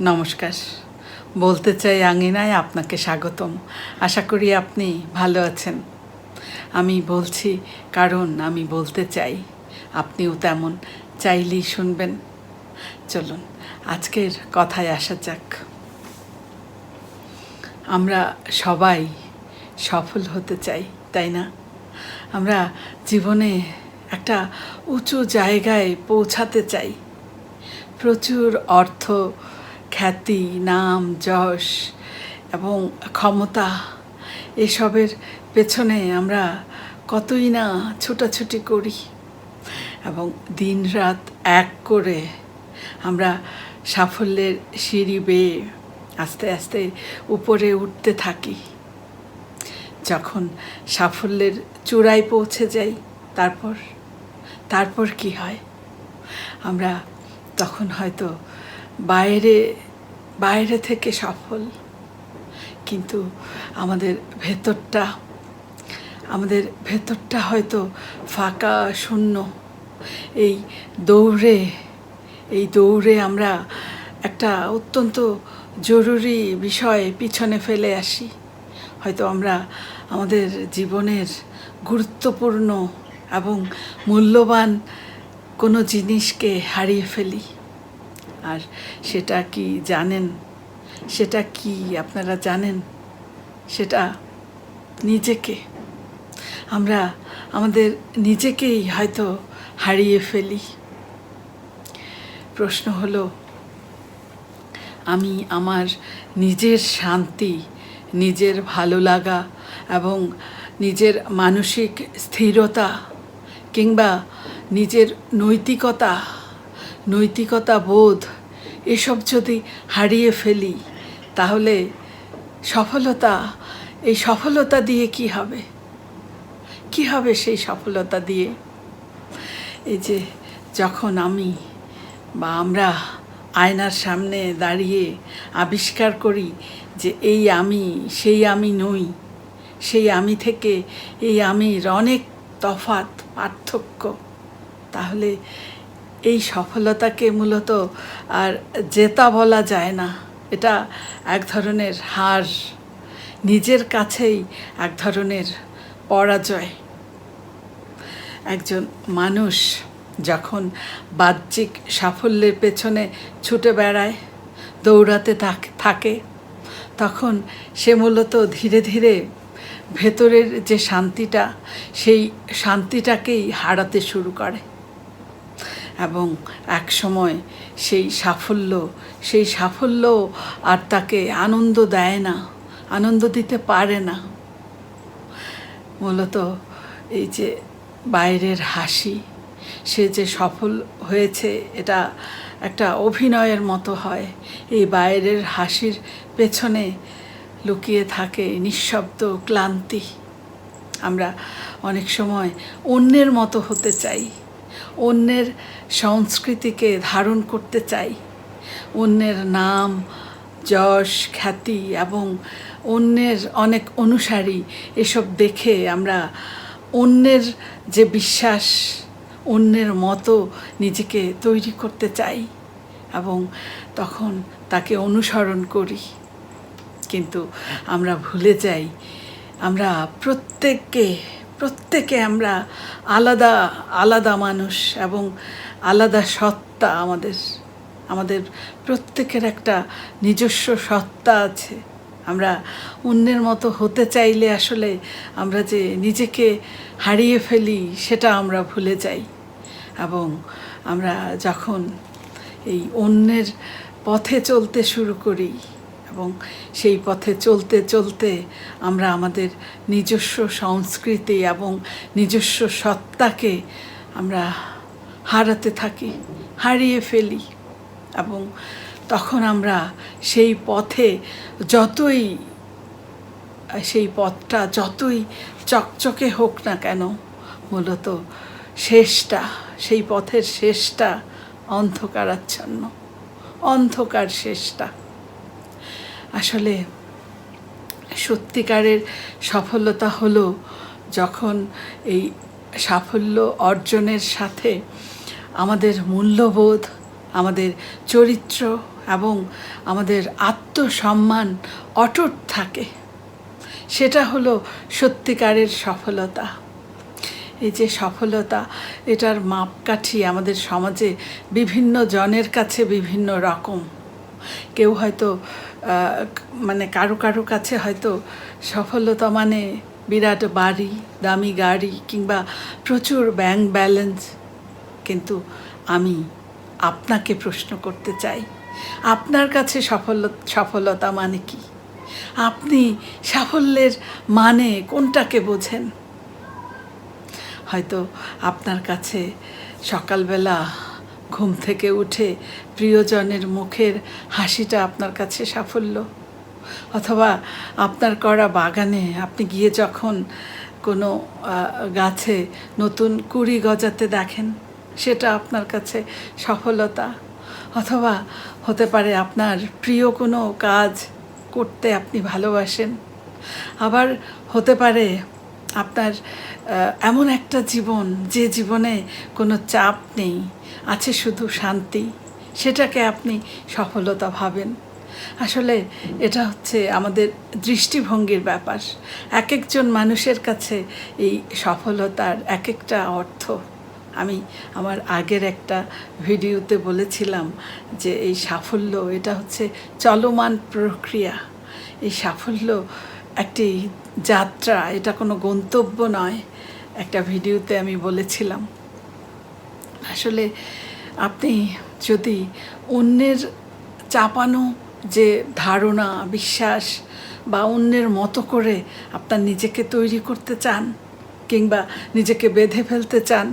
নমস্কার। বলতে চাই আঙিনায় আপনাকে স্বাগতম। আশা করি আপনি ভালো আছেন। আমি বলছি, কারণ আমি বলতে চাই, আপনিও তেমন চাইলেই শুনবেন। চলুন, আজকের কথায় আসা যাক। আমরা সবাই সফল হতে চাই, তাই না? আমরা জীবনে একটা উঁচু জায়গায় পৌঁছাতে চাই। প্রচুর অর্থ খ্যাতি, নাম, যশ এবং ক্ষমতা এসবের পেছনে আমরা কতই না ছুটাছুটি করি এবং দিন রাত এক করে আমরা সাফল্যের সিঁড়ি বেয়ে আস্তে আস্তে উপরে উঠতে থাকি। যখন সাফল্যের চূড়ায় পৌঁছে যাই, তারপর তারপর কি হয়? আমরা তখন হয়তো বাইরে বাইরে থেকে সফল। কিন্তু আমাদের ভেতরটা আমাদের ভেতরটা হয়তো ফাঁকা, শূন্য। এই দৌড়ে এই দৌড়ে আমরা একটা অত্যন্ত জরুরি বিষয় পিছনে ফেলে আসি। হয়তো আমরা আমাদের জীবনের গুরুত্বপূর্ণ এবং মূল্যবান কোনো জিনিসকে হারিয়ে ফেলি। আর সেটা কি জানেন? সেটা কি আপনারা জানেন? সেটা নিজেকে। আমরা আমাদের নিজেকেই হয়তো হারিয়ে ফেলি। প্রশ্ন হলো, আমি আমার নিজের শান্তি, নিজের ভালো লাগা এবং নিজের মানসিক স্থিরতা কিংবা নিজের নৈতিকতা নৈতিকতা বোধ এসব যদি হারিয়ে ফেলি, তাহলে সফলতা, এই সফলতা দিয়ে কি হবে? কি হবে সেই সফলতা দিয়ে? এই যে যখন আমি বা আমরা আয়নার সামনে দাঁড়িয়ে আবিষ্কার করি যে এই আমি, সেই আমি নই, সেই আমি থেকে এই আমির অনেক তফাত পার্থক্য, তাহলে এই সফলতাকে মূলত আর জেতা বলা যায় না। এটা এক ধরনের হার। নিজের কাছেই এক ধরনের পরাজয়। একজন মানুষ যখন বাহ্যিক সাফল্যের পেছনে ছুটে বেড়ায়, দৌড়াতে থাকে তখন সে মূলত ধীরে ধীরে ভেতরের যে শান্তিটা, সেই শান্তিটাকেই হারাতে শুরু করে। এবং এক সময় সেই সাফল্য সেই সাফল্য আর তাকে আনন্দ দেয় না, আনন্দ দিতে পারে না। মূলত এই যে বাইরের হাসি, সে যে সফল হয়েছে, এটা একটা অভিনয়ের মতো হয়। এই বাইরের হাসির পেছনে লুকিয়ে থাকে নিঃশব্দ ক্লান্তি। আমরা অনেক সময় অন্যের মতো হতে চাই, অন্যের সংস্কৃতিকে ধারণ করতে চাই। অন্যের নাম, যশ, খ্যাতি এবং অন্যের অনেক অনুসারী এসব দেখে আমরা অন্যের যে বিশ্বাস, অন্যের মতো নিজেকে তৈরি করতে চাই এবং তখন তাকে অনুসরণ করি। কিন্তু আমরা ভুলে যাই, আমরা প্রত্যেককে প্রত্যেকে আমরা আলাদা আলাদা মানুষ এবং আলাদা সত্তা আমাদের আমাদের প্রত্যেকের একটা নিজস্ব সত্তা আছে। আমরা অন্যের মতো হতে চাইলে আসলে আমরা যে নিজেকে হারিয়ে ফেলি সেটা আমরা ভুলে যাই এবং আমরা যখন এই অন্যের পথে চলতে শুরু করি এবং সেই পথে চলতে চলতে আমরা আমাদের নিজস্ব সংস্কৃতি এবং নিজস্ব সত্তাকে আমরা হারাতে থাকি, হারিয়ে ফেলি এবং তখন আমরা সেই পথে যতই, সেই পথটা যতই চকচকে হোক না কেন, মূলত শেষটা, সেই পথের শেষটা অন্ধকারাচ্ছন্ন, অন্ধকার শেষটা। আসলে সত্যিকারের সফলতা হলো যখন এই সাফল্য অর্জনের সাথে আমাদের মূল্যবোধ, আমাদের চরিত্র এবং আমাদের আত্মসম্মান অটুট থাকে। সেটা হলো সত্যিকারের সফলতা। এই যে সফলতা, এটার মাপকাঠি আমাদের সমাজে বিভিন্ন জনের কাছে বিভিন্ন রকম। কেউ হয়তো মানে কারও কারও কাছে হয়তো সফলতা মানে বিরাট বাড়ি, দামি গাড়ি কিংবা প্রচুর ব্যাংক ব্যালেন্স কিন্তু আমি আপনাকে প্রশ্ন করতে চাই, আপনার কাছে সফল সফলতা মানে কি? আপনি সাফল্যের মানে কোনটাকে বোঝেন? হয়তো আপনার কাছে সকালবেলা ঘুম থেকে উঠে প্রিয়জনের মুখের হাসিটা আপনার কাছে সাফল্য? অথবা আপনার করা বাগানে আপনি গিয়ে যখন কোনো গাছে নতুন কুড়ি গজাতে দেখেন, সেটা আপনার কাছে সফলতা? অথবা হতে পারে আপনার প্রিয় কোনো কাজ করতে আপনি ভালোবাসেন? আবার হতে পারে আপনার এমন একটা জীবন যে জীবনে কোনো চাপ নেই আছে শুধু শান্তি। সেটাকে আপনি সফলতা ভাবেন। আসলে এটা হচ্ছে আমাদের দৃষ্টিভঙ্গির ব্যাপার। এক একজন মানুষের কাছে এই সফলতার এক একটা অর্থ। আমি আমার আগের একটা ভিডিওতে বলেছিলাম যে এই সাফল্য, এটা হচ্ছে চলমান প্রক্রিয়া। এই সাফল্য একটি যাত্রা, এটা কোনো গন্তব্য নয়। একটা ভিডিওতে আমি বলেছিলাম। আসলে আপনি যদি অন্যের চাপানো যে ধারণা, বিশ্বাস বা অন্যের মতো করে আপনার নিজেকে তৈরি করতে চান কিংবা নিজেকে বেঁধে ফেলতে চান,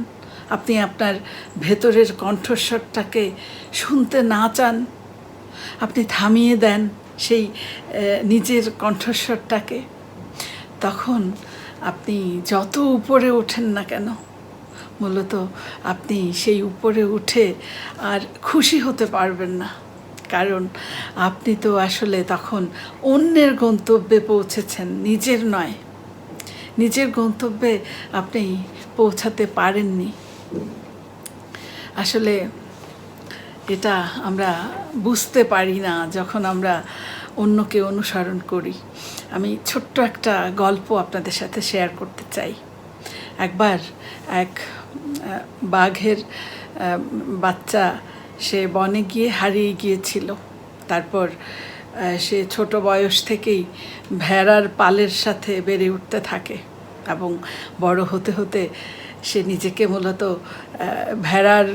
আপনি আপনার ভেতরের কণ্ঠস্বরটাকে শুনতে না চান, আপনি থামিয়ে দেন সেই নিজের কণ্ঠস্বরটাকে, তখন আপনি যত উপরে ওঠেন না কেন মূলত আপনি সেই উপরে উঠে আর খুশি হতে পারবেন না। কারণ আপনি তো আসলে তখন অন্যের গন্তব্যে পৌঁছেছেন, নিজের নয়। নিজের গন্তব্যে আপনি পৌঁছাতে পারেননি। আসলে এটা আমরা বুঝতে পারি না যখন আমরা অন্যকে অনুসরণ করি। আমি ছোট্ট একটা গল্প আপনাদের সাথে শেয়ার করতে চাই। একবার এক বাঘের বাচ্চা, সে বনে গিয়ে হারিয়ে গিয়েছিল। তারপর সে ছোট বয়স থেকেই ভেড়ার পালের সাথে বেড়ে উঠতে থাকে এবং বড় হতে হতে সে নিজেকে মূলত ভেড়ার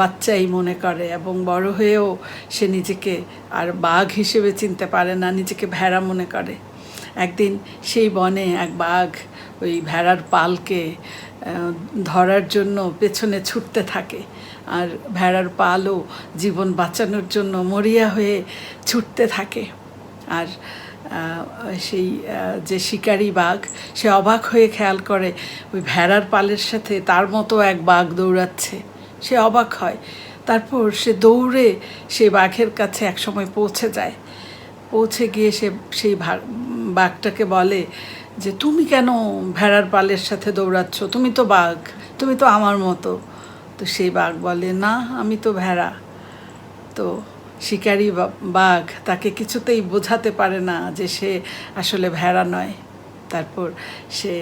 বাচ্চাই মনে করে এবং বড় হয়েও সে নিজেকে আর বাঘ হিসেবে চিনতে পারে না, নিজেকে ভেড়া মনে করে। একদিন সেই বনে এক বাঘ ওই ভেড়ার পালকে ধরার জন্য পেছনে ছুটতে থাকে। আর ভেড়ার পালও জীবন বাঁচানোর জন্য মরিয়া হয়ে ছুটতে থাকে। আর সেই যে শিকারী বাঘ, সে অবাক হয়ে খেয়াল করে ওই ভেড়ার পালের সাথে তার মতো এক বাঘ দৌড়াচ্ছে। সে অবাক হয়। তারপর সে দৌড়ে সে বাঘের কাছে একসময় পৌঁছে যায়। পৌঁছে গিয়ে সে সেই বাঘটাকে বলে যে তুমি কেন ভেড়ার পালের সাথে দৌড়াচ্ছ? তুমি তো বাঘ, তুমি তো আমার মতো। তো সেই বাঘ বলে, না, আমি তো ভেড়া। তো শিকারি বাঘ তাকে কিছুতেই বোঝাতে পারে না যে সে আসলে ভেড়া নয়। তারপর সে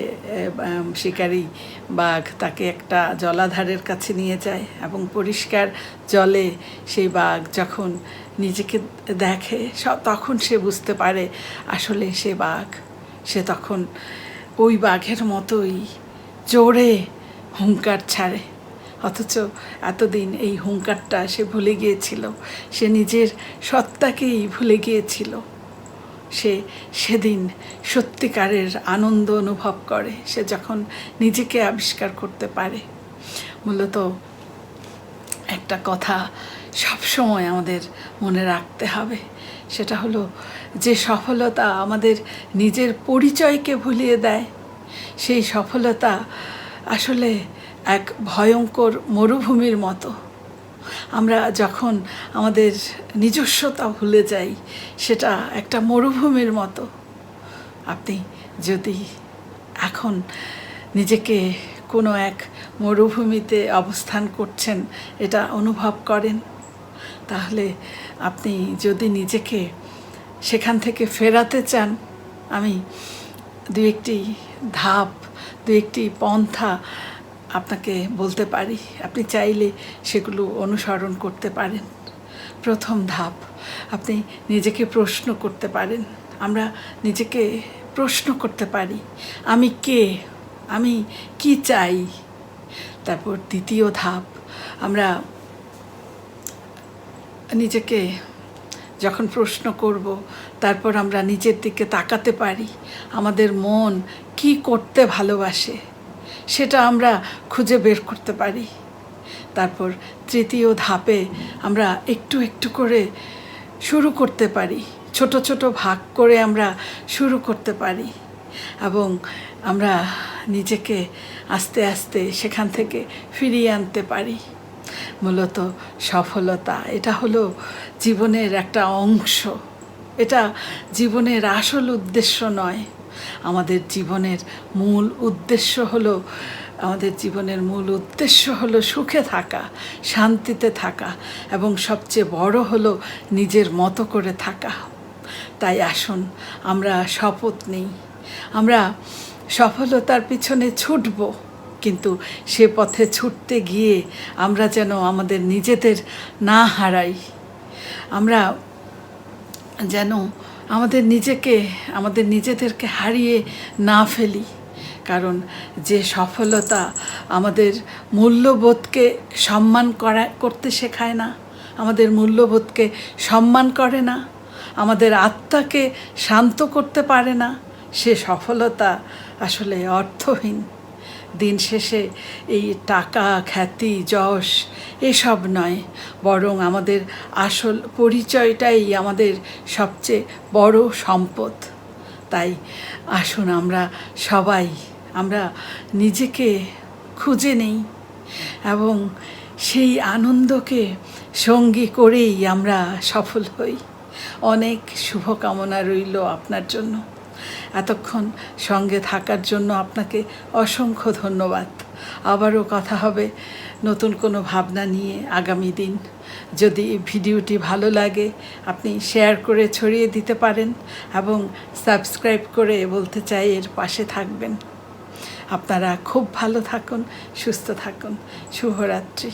শিকারি বাঘ তাকে একটা জলাধারের কাছে নিয়ে যায় এবং পরিষ্কার জলে সেই বাঘ যখন নিজেকে দেখে তখন সে বুঝতে পারে আসলে সে বাঘ। সে তখন ওই বাঘের মতোই জোরে হুঙ্কার ছাড়ে। অথচ এতদিন এই হুঙ্কারটা সে ভুলে গিয়েছিল। সে নিজের সত্তাকেই ভুলে গিয়েছিল। সে সেদিন সত্যিকারের আনন্দ অনুভব করে, সে যখন নিজেকে আবিষ্কার করতে পারে। মূলত একটা কথা সব সময় আমাদের মনে রাখতে হবে। সেটা হলো যে সফলতা আমাদের নিজের পরিচয়কে ভুলিয়ে দেয়। সেই সফলতা আসলে এক ভয়ঙ্কর মরুভূমির মতো। আমরা যখন আমাদের নিজস্বতা ভুলে যাই, সেটা একটা মরুভূমির মতো। আপনি যদি এখন নিজেকে কোনো এক মরুভূমিতে অবস্থান করছেন, এটা অনুভব করেন? তাহলে আপনি যদি নিজেকে সেখান থেকে ফেরাতে চান, আমি দু একটি ধাপ, দু একটি পন্থা আপনাকে বলতে পারি। আপনি চাইলে সেগুলো অনুসরণ করতে পারেন। প্রথম ধাপ, আপনি নিজেকে প্রশ্ন করতে পারেন। আমরা নিজেকে প্রশ্ন করতে পারি, আমি কে? আমি কি চাই? তারপর দ্বিতীয় ধাপ, আমরা নিজেকে যখন প্রশ্ন করব, তারপর আমরা নিজের দিকে তাকাতে পারি, আমাদের মন কি করতে ভালোবাসে, সেটা আমরা খুঁজে বের করতে পারি। তারপর তৃতীয় ধাপে আমরা একটু একটু করে শুরু করতে পারি, ছোট ছোট ভাগ করে আমরা শুরু করতে পারি এবং আমরা নিজেকে আস্তে আস্তে সেখান থেকে ফিরিয়ে আনতে পারি। মূলত সফলতা। এটা হলো জীবনের একটা অংশ। এটা জীবনের আসল উদ্দেশ্য নয়। আমাদের জীবনের মূল উদ্দেশ্য হলো, আমাদের জীবনের মূল উদ্দেশ্য হলো সুখে থাকা, শান্তিতে থাকা এবং সবচেয়ে বড় হলো নিজের মতো করে থাকা। তাই আসুন, আমরা শপথ নেই। আমরা সফলতার পিছনে ছুটব। কিন্তু সে পথে ছুটতে গিয়ে আমরা যেন আমাদের নিজেদের না হারাই। আমরা যেন আমাদের নিজেকে, আমাদের নিজেদেরকে হারিয়ে না ফেলি। কারণ যে সফলতা আমাদের মূল্যবোধকে সম্মান করা, করতে শেখায় না, আমাদের মূল্যবোধকে সম্মান করে না, আমাদের আত্মাকে শান্ত করতে পারে না, সে সফলতা আসলে অর্থহীন। দিন শেষে এই টাকা, খ্যাতি, যশ এসব নয়। বরং আমাদের আসল পরিচয়টাই আমাদের সবচেয়ে বড় সম্পদ। তাই আসুন আমরা সবাই, আমরা নিজেকে খুঁজে নেই এবং সেই আনন্দকে সঙ্গী করেই আমরা সফল হই। অনেক শুভকামনা রইল আপনার জন্য। এতক্ষণ সঙ্গে থাকার জন্য আপনাকে অসংখ্য ধন্যবাদ। আবারও কথা হবে নতুন কোনো ভাবনা নিয়ে আগামী দিন। যদি ভিডিওটি ভালো লাগে, আপনি শেয়ার করে ছড়িয়ে দিতে পারেন এবং সাবস্ক্রাইব করে বলতে চাই এর পাশে থাকবেন। আপনারা খুব ভালো থাকুন, সুস্থ থাকুন। শুভরাত্রি।